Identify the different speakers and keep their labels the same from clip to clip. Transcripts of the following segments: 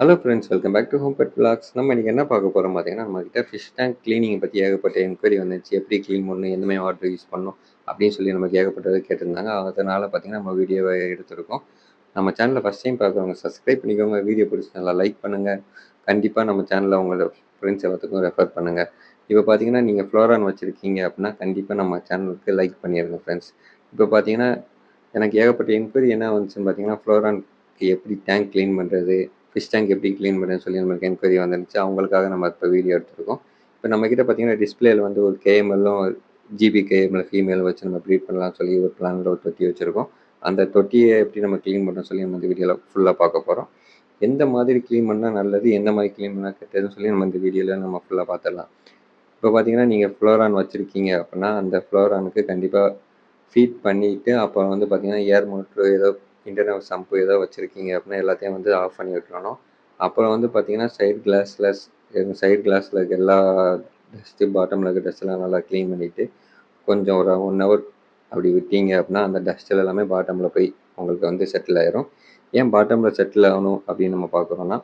Speaker 1: Hello friends welcome back to home pet blogs நம்ம இன்றைக்கி என்ன பார்க்க போகிறோம் பார்த்தீங்கன்னா நம்மக்கிட்ட ஃபிஷ் டேங்க் க்ளீனிங் பற்றி ஏகப்பட்ட என்கொயரி வந்துச்சு. எப்படி க்ளீன் பண்ணணும் எந்த மாதிரி வாட்டர் யூஸ் பண்ணணும் அப்படின்னு சொல்லி நமக்கு ஏகப்பட்டது கேட்டிருந்தாங்க. அதனால் பார்த்தீங்கன்னா நம்ம வீடியோவை எடுத்திருக்கோம். நம்ம சேனலில் ஃபஸ்ட் டைம் பார்க்குறவங்க சப்ஸ்கிரைப் பண்ணிக்கோங்க. வீடியோ பிடிச்சி நல்லா லைக் பண்ணுங்கள் கண்டிப்பாக நம்ம சேனலில் உங்களோட ஃப்ரெண்ட்ஸ் எல்லாத்துக்கும் ரெஃபர் பண்ணுங்கள் இப்போ பார்த்தீங்கன்னா நீங்கள் ஃப்ளோரான் வச்சுருக்கீங்க அப்படின்னா கண்டிப்பாக நம்ம சேனலுக்கு லைக் பண்ணிடுங்க ஃப்ரெண்ட்ஸ் இப்போ பார்த்தீங்கன்னா எனக்கு ஏகப்பட்ட என்கொயரி என்ன வந்துச்சுன்னு பார்த்தீங்கன்னா ஃப்ளோரான்க்கு எப்படி டேங்க் க்ளீன் பண்ணுறது ஃபிஷ் டேங்க் எப்படி க்ளீன் பண்ணுன்னு சொல்லி நம்மளுக்கு என்கொயரி வந்துருந்துச்சு அவங்களுக்காக நம்ம இப்போ வீடியோ எடுத்துருக்கோம். இப்போ நம்மக்கிட்ட பார்த்தீங்கன்னா டிஸ்பிளேல வந்து ஒரு கேஎம்எல்லும் ஜிபி கேஎம்எல் ஃபீமேல் வச்சு நம்ம ப்ரீட் பண்ணலாம்னு சொல்லி ஒரு பிளானில் ஒரு தொட்டி வச்சுருக்கோம். அந்த தொட்டியை எப்படி நம்ம க்ளீன் பண்ணுறோம் சொல்லி நம்ம இந்த வீடியோவில் ஃபுல்லாக பார்க்க போகிறோம் எந்த மாதிரி க்ளீன் பண்ணால் நல்லது எந்த மாதிரி க்ளீன் பண்ணால் கெட்டதுன்னு சொல்லி நம்ம இந்த வீடியோவில் நம்ம ஃபுல்லாக பார்த்துடலாம். இப்போ பார்த்தீங்கன்னா நீங்கள் ஃப்ளோரான் வச்சுருக்கீங்க அப்படின்னா அந்த ஃப்ளோரானுக்கு கண்டிப்பாக ஃபீட் பண்ணிவிட்டு அப்புறம் வந்து பார்த்தீங்கன்னா ஏர் மோட்ரு ஏதோ இன்டர்னல் சம்பு ஏதோ வச்சுருக்கீங்க அப்படின்னா எல்லாத்தையும் வந்து ஆஃப் பண்ணி விட்டுறணும். அப்புறம் வந்து பார்த்தீங்கன்னா சைடு கிளாஸில் சைடு கிளாஸில் இருக்க எல்லா டஸ்ட்டு பாட்டமில் இருக்க டஸ்ட்டெல்லாம் நல்லா க்ளீன் பண்ணிவிட்டு கொஞ்சம் ஒரு ஒன் ஹவர் அப்படி விட்டீங்க அப்படின்னா அந்த டஸ்ட்டில் எல்லாமே பாட்டமில் போய் உங்களுக்கு வந்து செட்டில் ஆயிரும். ஏன் பாட்டமில் செட்டில் ஆகணும் அப்படின்னு நம்ம பார்க்குறோன்னா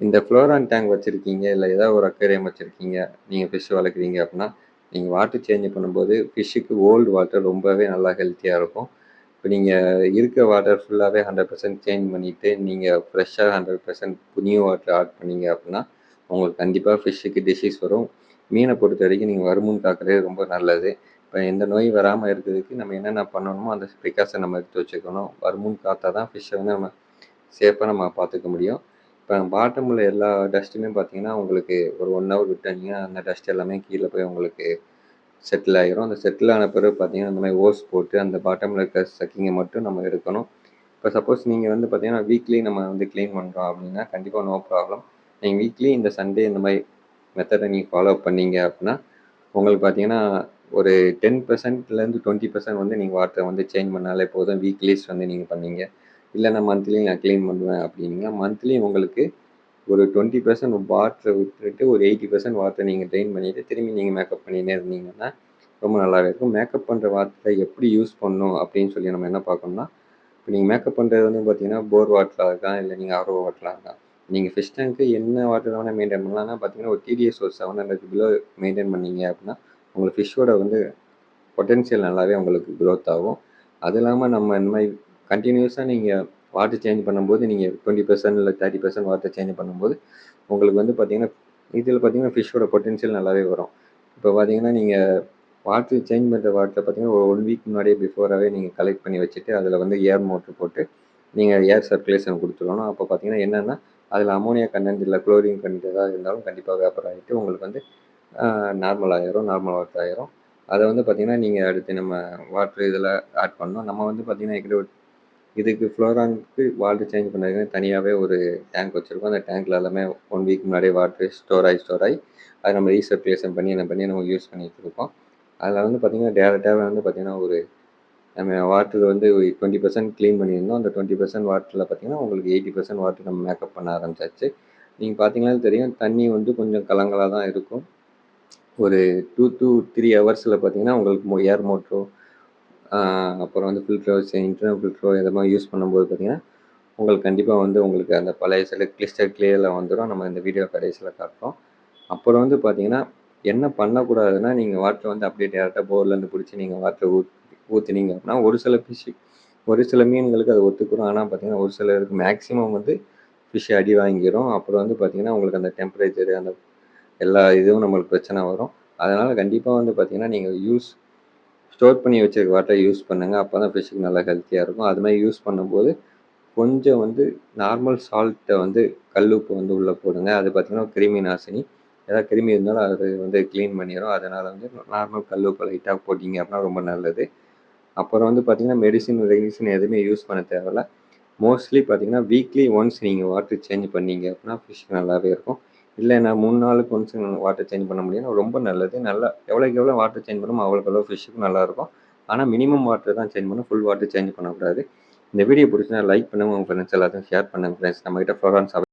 Speaker 1: இந்த ஃப்ளோரான் டேங்க் வச்சுருக்கீங்க இல்லை ஏதாவது ஒரு அக்வேரியம் வச்சுருக்கீங்க நீங்கள் ஃபிஷ் வளர்க்குறீங்க அப்படின்னா நீங்கள் வாட்டர் சேஞ்ச் பண்ணும்போது ஃபிஷ்ஷுக்கு ஓல்டு வாட்டர் ரொம்பவே நல்லா ஹெல்த்தியாக இருக்கும். இப்போ நீங்கள் இருக்க வாட்டர் ஃபுல்லாகவே ஹண்ட்ரட் பர்சன்ட் சேஞ்ச் பண்ணிவிட்டு நீங்கள் ஃப்ரெஷ்ஷாக hundred percent new water add பண்ணீங்க அப்படின்னா உங்களுக்கு கண்டிப்பாக ஃபிஷ்ஷுக்கு டிசீஸ் வரும். மீனை பொறுத்த வரைக்கும் நீங்கள் வருமுன் காக்கிறது ரொம்ப நல்லது. இப்போ எந்த நோய் வராமல் இருக்கிறதுக்கு நம்ம என்னென்ன பண்ணணுமோ அந்த ப்ரிகாஷன் நம்ம எடுத்து வச்சுக்கணும். வருமுன் காத்தா தான் ஃபிஷ்ஷை வந்து நம்ம சேஃபாக நம்ம பார்த்துக்க முடியும். இப்போ பாட்டமில் எல்லா டஸ்ட்டுமே பார்த்தீங்கன்னா உங்களுக்கு ஒரு ஒன் ஹவர் விட்டீங்கன்னா அந்த டஸ்ட் எல்லாமே கீழே போய் உங்களுக்கு செட்டில் ஆகிரும் அந்த செட்டில் ஆன பிறகு பார்த்தீங்கன்னா இந்த மாதிரி ஓஸ் போட்டு அந்த பாட்டமில் இருக்க சக்கிங்கை மட்டும் நம்ம எடுக்கணும். இப்போ சப்போஸ் நீங்கள் வந்து பார்த்தீங்கன்னா வீக்லி நம்ம வந்து க்ளீன் பண்ணுறோம் அப்படின்னா கண்டிப்பாக நோ ப்ராப்ளம் நீங்கள் வீக்லி இந்த சண்டே இந்த மாதிரி மெத்தடை நீங்கள் ஃபாலோ பண்ணீங்க அப்படின்னா உங்களுக்கு பார்த்தீங்கன்னா ஒரு டென் பர்சன்ட்லேருந்து டுவெண்ட்டி பர்சன்ட் வந்து நீங்கள் வாட்டரை வந்து சேஞ்ச் பண்ணாலே போதும். வீக்லிஸ் வந்து நீங்கள் பண்ணீங்க. இல்லை நான் மந்த்லி நான் க்ளீன் பண்ணுவேன் அப்படின்னா மந்த்லி உங்களுக்கு ஒரு டுவெண்ட்டி பர்சன்ட் வாட்டரை விட்டுட்டு ஒரு எயிட்டி பர்சன்ட் வாட்டரை நீங்கள் ட்ரெயின் பண்ணிவிட்டு திரும்பி நீங்கள் மேக்கப் பண்ணினே இருந்தீங்கன்னா ரொம்ப நல்லாவே இருக்கும். மேக்கப் பண்ணுற வாட்டரை எப்படி யூஸ் பண்ணணும் அப்படின்னு சொல்லி நம்ம என்ன பார்க்கணும்னா இப்போ நீங்கள் மேக்கப் பண்ணுறது வந்து பார்த்தீங்கன்னா போர் வாட்டராக இருக்கலாம் இல்லை நீங்கள் ஆர்ஓ வாட்டராக இருக்கலாம். நீங்கள் ஃபிஷ் டேங்க்கு என்ன வாட்டர் வேணால் மெயின்டைன் பண்ணலாம்னா பார்த்தீங்கன்னா ஒரு டிடிஎஸ் ஒரு செவன் ஹண்ட்ரட் பிலோ மெயின்டைன் பண்ணீங்க அப்படின்னா உங்களுக்கு ஃபிஷ்ஷோட வந்து பொட்டென்ஷியல் நல்லாவே உங்களுக்கு க்ரோத் ஆகும். அது இல்லாமல் நம்ம இந்த மாதிரி கண்டினியூஸாக நீங்கள் வாட்டர் சேஞ்ச் பண்ணும்போது நீங்கள் டுவெண்ட்டி பர்சன்ட் இல்லை தேர்ட்டி பர்சன்ட் வாட்டர் சேஞ்ச் பண்ணும்போது உங்களுக்கு வந்து பார்த்தீங்கன்னா இதில் பார்த்தீங்கன்னா ஃபிஷ்ஷோட பொட்டென்ஷியல் நல்லாவே வரும். இப்போ பார்த்தீங்கன்னா நீங்கள் வாட்டர் சேஞ்ச் பண்ணுற வாட்டர் பார்த்தீங்கன்னா ஒரு ஒன் வீக் முன்னாடியே பிஃபோராகவே நீங்கள் கலெக்ட் பண்ணி வச்சுட்டு அதில் வந்து ஏர் மோட்ரு போட்டு நீங்கள் ஏர் சர்க்குலேஷன் கொடுத்துடணும். அப்போ பார்த்தீங்கன்னா என்னென்னா அதில் அமோனியா கண்டென்ட் இல்லை குளோரின் கண்டென்ட் எதாவது இருந்தாலும் கண்டிப்பாக வேப்பர் ஆகிட்டு உங்களுக்கு வந்து நார்மல் ஆயிரும் நார்மல் வாட்டர் ஆயிரும். அதை வந்து பார்த்திங்கன்னா நீங்கள் அடுத்து நம்ம வாட்ரு இதில் ஆட் பண்ணணும். நம்ம வந்து பார்த்திங்கன்னா எக்கிட்ட இதுக்கு ஃப்ளோரானுக்கு வாட்டர் சேஞ்ச் பண்ணுறதுக்கு தனியாகவே ஒரு டேங்க் வச்சுருக்கோம். அந்த டேங்க்கில் எல்லாமே ஒன் வீக் முன்னாடியே வாட்டர் ஸ்டோர் ஆகி ஸ்டோர் ஆகி அதை நம்ம ரீசர்க்குலேஷன் பண்ணி என்ன பண்ணி நம்ம யூஸ் பண்ணிகிட்டு இருக்கோம். அதில் வந்து பார்த்திங்கன்னா டேரெக்டாக வந்து பார்த்திங்கன்னா ஒரு நம்ம வாட்டர் வந்து டுவெண்ட்டி பர்சன்ட் க்ளீன் பண்ணியிருந்தோம். அந்த டுவெண்ட்டி பர்சன்ட் வாட்டரில் பார்த்திங்கன்னா உங்களுக்கு எயிட்டி பர்சன்ட் வாட்டர் நம்ம மேக்கப் பண்ண ஆரம்பிச்சாச்சு. நீங்கள் பார்த்தீங்கன்னா தெரியும் தண்ணி வந்து கொஞ்சம் கலங்கலாக தான் இருக்கும். ஒரு டூ டூ த்ரீ ஹவர்ஸில் பார்த்தீங்கன்னா உங்களுக்கு ஏர் மோட்ரோ அப்புறம் வந்து ஃபில்ட்ரோ இன்டர்னல் ஃபில்ட்ரோ இதை மாதிரி யூஸ் பண்ணும்போது பார்த்திங்கன்னா உங்களுக்கு கண்டிப்பாக வந்து உங்களுக்கு அந்த பழைய சில கிளிஸ்டர் கிளியரில் வந்துடும் நம்ம இந்த வீடியோ கடைசியில் காட்டுறோம். அப்புறம் வந்து பார்த்திங்கன்னா என்ன பண்ணக்கூடாதுன்னா நீங்கள் வாட்டர் வந்து அப்படியே டேரெக்டாக போர்லேருந்து பிடிச்சி நீங்கள் வாட்டரை ஊத் ஊற்றுனீங்க அப்படின்னா ஒரு சில ஃபிஷ் ஒரு சில மீன்களுக்கு அது ஒத்துக்கிறோம் ஆனால் பார்த்திங்கன்னா ஒரு சிலருக்கு மேக்ஸிமம் வந்து ஃபிஷ் அடி வாங்கிடும் அப்புறம் வந்து பார்த்திங்கன்னா உங்களுக்கு அந்த டெம்பரேச்சர் அந்த எல்லா இதுவும் நம்மளுக்கு பிரச்சனை வரும். அதனால் கண்டிப்பாக வந்து பார்த்திங்கன்னா நீங்கள் யூஸ் ஸ்டோர் பண்ணி வச்சுருக்க வாட்டரை யூஸ் பண்ணுங்கள் அப்போ தான் ஃபிஷ்ஷுக்கு நல்லா ஹெல்த்தியாக இருக்கும். அது மாதிரி யூஸ் பண்ணும்போது கொஞ்சம் வந்து நார்மல் சால்ட்டை வந்து கல் உப்பு வந்து உள்ளே போடுங்க. அது பார்த்திங்கன்னா கிருமி நாசினி. ஏதாவது கிருமி இருந்தாலும் அது வந்து க்ளீன் பண்ணிடும் அதனால் வந்து நார்மல் கல் உப்பு லைட்டாக போட்டிங்க அப்படின்னா ரொம்ப நல்லது. அப்புறம் வந்து பார்த்திங்கன்னா மெடிசின் ரெடிசின் எதுவுமே யூஸ் பண்ண தேவையில்ல. மோஸ்ட்லி பார்த்திங்கன்னா வீக்லி ஒன்ஸ் நீங்கள் வாட்டர் சேஞ்ச் பண்ணீங்க அப்படின்னா ஃபிஷ் நல்லாவே இருக்கும். இல்லை நான் மூணு நாளுக்கு ஒன்ஸ் வாட்டர் சேஞ்ச் பண்ண முடியும். ரொம்ப நல்லது. நல்லா எவ்வளோக்கு எவ்வளோ வாட்டர் சேஞ்ச் பண்ணுமோ அவ்வளோக்கு எவ்வளோ ஃபிஷ்ஷுக்கும் நல்லாயிருக்கும் ஆனால் மினிமம் வாட்டர் தான் சேஞ்ச் பண்ணணும். ஃபுல் வாட்டர் சேஞ்ச் பண்ணக்கூடாது. இந்த வீடியோ பிடிச்சினா லைக் பண்ணுங்கள் உங்கள் ஃப்ரெண்ட்ஸ் எல்லாத்தையும் ஷேர் பண்ணுங்கள் ஃப்ரெண்ட்ஸ் நம்மகிட்ட ஃப்ளோரான்ஸ்